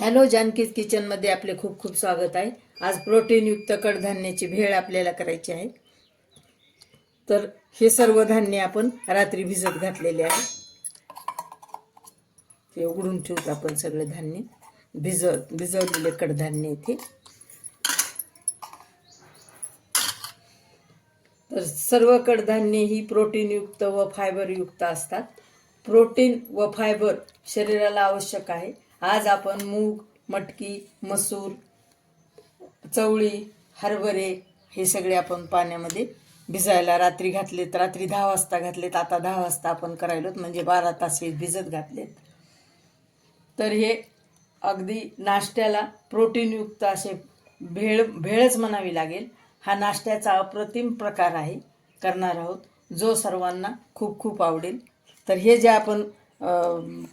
Hello जानकीज किचनमध्ये आपले खूप खूप स्वागत आहे. आज प्रोटीनयुक्त कडधान्याची भेळ आपल्याला करायची आहे. तर हे सर्व धान्य आपण रात्री भिजत घातलेले आहे. ते उघडून ठेवतो आपण सगळे धान्य. भिजत भिजवलेले कडधान्य इथे. तर सर्व कडधान्ये ही प्रोटीनयुक्त व फायबरयुक्त असतात. प्रोटीन व फायबर शरीराला आवश्यक आहे. आज आपण मूग मटकी मसूर चवळी हरभरे हे सगळे आपण पाण्यामध्ये भिजायला रात्री घातलेत. रात्री दहा वाजता घातलेत आता दहा वाजता आपण करायलोत म्हणजे बारा तास हे भिजत घातलेत. तर हे अगदी नाश्त्याला प्रोटीनयुक्त असे भेळ भेळच म्हणावी लागेल. हा नाश्त्याचा अप्रतिम प्रकार आहे. करणार आहोत. जो सर्वांना खूप खूप आवडेल. तर हे जे आपण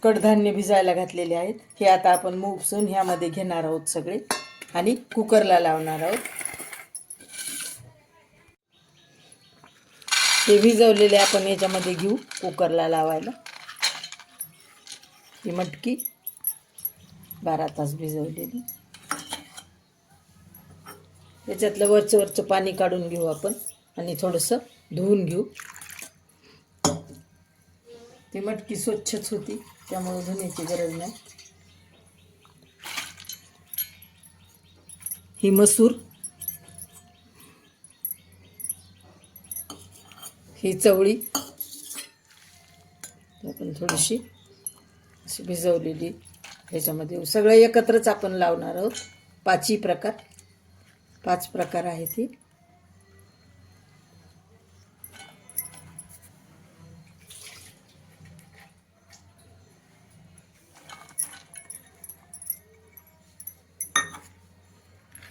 कडधान्य भिजायला घातलेले आहेत. हे आता आपण मूगसून ह्यामध्ये घेणार आहोत सगळे. आणि कुकरला लावणार आहोत. हे भिजवलेले आपण याच्यामध्ये घेऊ कुकरला लावायला. ही मटकी बारा तास भिजवलेली. याच्यातलं वरचं वरचं पाणी काढून घेऊ आपण. आणि थोडंसं धुवून घेऊ. ती मटकी स्वच्छच होती त्यामुळे धुण्याची गरज नाही. ही मसूर ही चवळी आपण थोडीशी अशी भिजवलेली ह्याच्यामध्ये सगळं एकत्रच आपण लावणार आहोत. पाचही प्रकार पाच प्रकार आहेत ही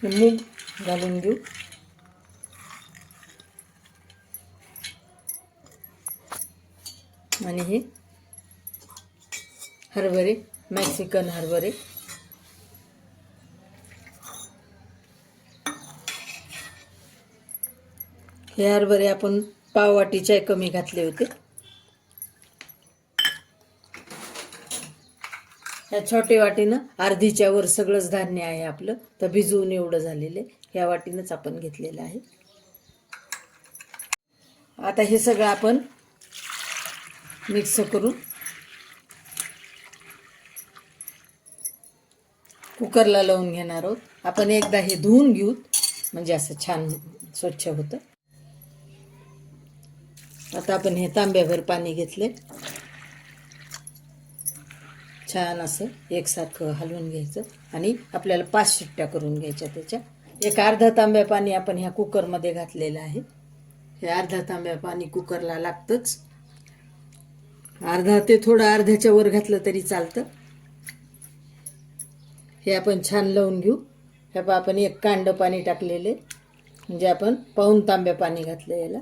हे मूग घालून घेऊ. आणि हे हरभरे मॅक्सिकन हरभरे. हे हरभरे आपण पाववाटीच्या कमी घातले होते. ह्या छोट्या वाटीनं अर्धीच्या वर सगळंच धान्य आहे आपलं. तर भिजवून एवढं झालेलं आहे. ह्या वाटीनंच आपण घेतलेलं आहे. आता हे सगळं आपण मिक्स करून कुकरला लावून घेणार आहोत. आपण एकदा हे धुवून घेऊ. म्हणजे असं छान स्वच्छ होतं. आता आपण हे तांब्याभर पाणी घेतले छान असं एकसारखं हलवून घ्यायचं आणि आपल्याला पाच शिट्ट्या करून घ्यायच्या त्याच्या. एक अर्धा तांब्या पाणी आपण ह्या कुकरमध्ये घातलेलं आहे. हे अर्धा तांब्या पाणी कुकरला लागतंच. अर्धा ते थोडं अर्ध्याच्या वर घातलं तरी चालतं. हे आपण छान लावून घेऊ. हे पहा आपण एक कांड पाणी टाकलेले. म्हणजे आपण पाऊन तांब्या पाणी घातलं याला.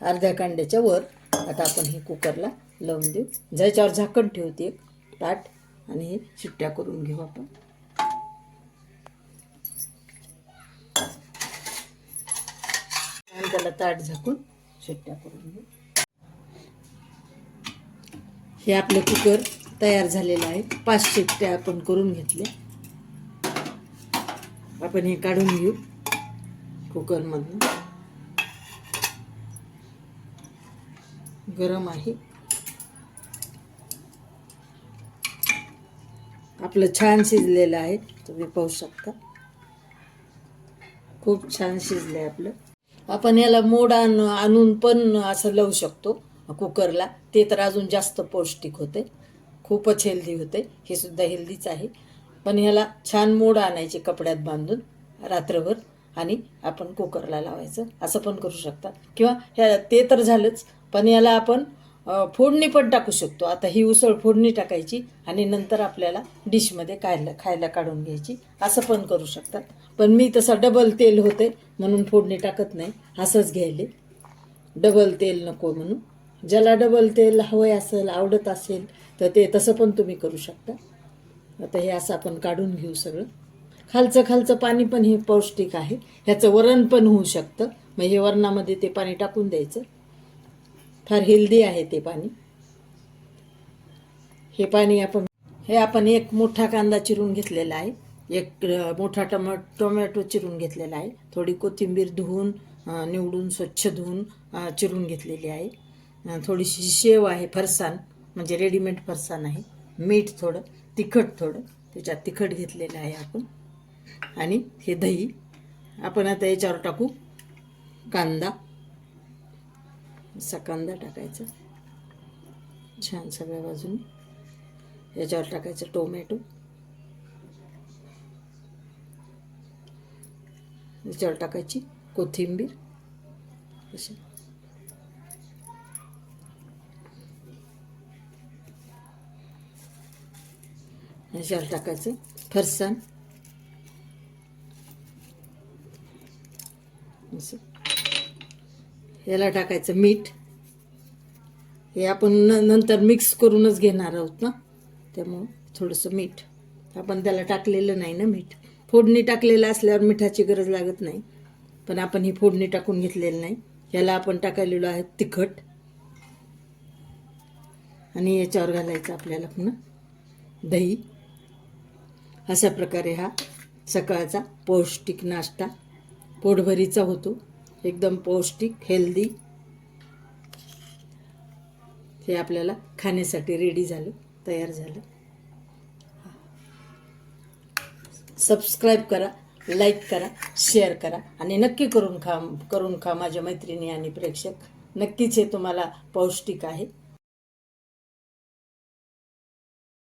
अर्ध्या कांड्याच्या वर. आता आपण हे कुकरला लावून देऊ. ज्याच्यावर झाकण ठेवते एक ताट आणि हे शिट्ट्या करून घेऊ आपण. आणि त्याला ताट झाकून शिट्ट्या करून घेऊ. हे आपलं कुकर तयार झालेलं आहे. पाच शिट्ट्या आपण करून घेतल्या. आपण हे काढून घेऊ कुकरमधून. गरम आहे. आपलं छान शिजलेलं आहे तुम्ही पाहू शकता. खूप छान शिजलं आहे आपलं. आपण याला मोड आणून आणून पण असं लावू शकतो कुकरला. ते तर अजून जास्त पौष्टिक होते. खूपच हेल्दी होते. हे सुद्धा हेल्दीच आहे. पण ह्याला छान मोड आणायचे कपड्यात बांधून रात्रभर. आणि आपण कुकरला लावायचं. असं पण करू शकता. किंवा ह्या ते तर झालंच. पण याला आपण फोडणी पण टाकू शकतो. आता ही उसळ फोडणी टाकायची आणि नंतर आपल्याला डिशमध्ये खायला खायला काढून घ्यायची. असं पण करू शकतात. पण मी तसं डबल तेल होते म्हणून फोडणी टाकत नाही. असंच घ्यायले. डबल तेल नको म्हणून. ज्याला डबल तेल हवं असेल आवडत असेल तर ते तसं पण तुम्ही करू शकता. आता हे असं आपण काढून घेऊ सगळं. खालचं खालचं पाणी पण हे पौष्टिक आहे. ह्याचं वरण पण होऊ शकतं. मग हे वरणामध्ये ते पाणी टाकून द्यायचं. फार हेल्दी आहे ते पाणी. हे पाणी आपण हे आपण एक मोठा कांदा चिरून घेतलेला आहे. एक मोठा टमा टोमॅटो चिरून घेतलेला आहे. थोडी कोथिंबीर धुवून निवडून स्वच्छ धुवून चिरून घेतलेली आहे. थोडीशी शेव आहे फरसाण म्हणजे रेडीमेड फरसाण आहे. मीठ थोडं तिखट थोडं त्याच्यात तिखट घेतलेलं आहे आपण. आणि हे दही आपण आता याच्यावर टाकू कांदा. असा कांदा टाकायचा. छान सगळ्या बाजूने याच्यावर टाकायचं टोमॅटो. याच्यावर टाकायची कोथिंबीर. अशी. याच्यावर टाकायचं फरसाण असं याला टाकायचं मीठ. हे आपण न नंतर मिक्स करूनच घेणार आहोत ना? त्यामुळं थोडंसं मीठ. आपण त्याला टाकलेलं नाही ना मीठ. फोडणी टाकलेलं असल्यावर मिठाची गरज लागत नाही. पण आपण ही फोडणी टाकून घेतलेली नाही. याला आपण टाकलेलो आहे तिखट. आणि याच्यावर घालायचं आपल्याला पुन्हा दही. अशा प्रकारे हा सकाळचा पौष्टिक नाश्ता पोटभरीचा होतो. एकदम पौष्टिक हेल्दी हे आपल्याला खाण्यासाठी रेडी झालं तयार झालं. सबस्क्राईब करा लाईक करा शेअर करा आणि नक्की करून खा करून खा माझ्या मैत्रिणी आणि प्रेक्षक. नक्कीच हे तुम्हाला पौष्टिक आहे.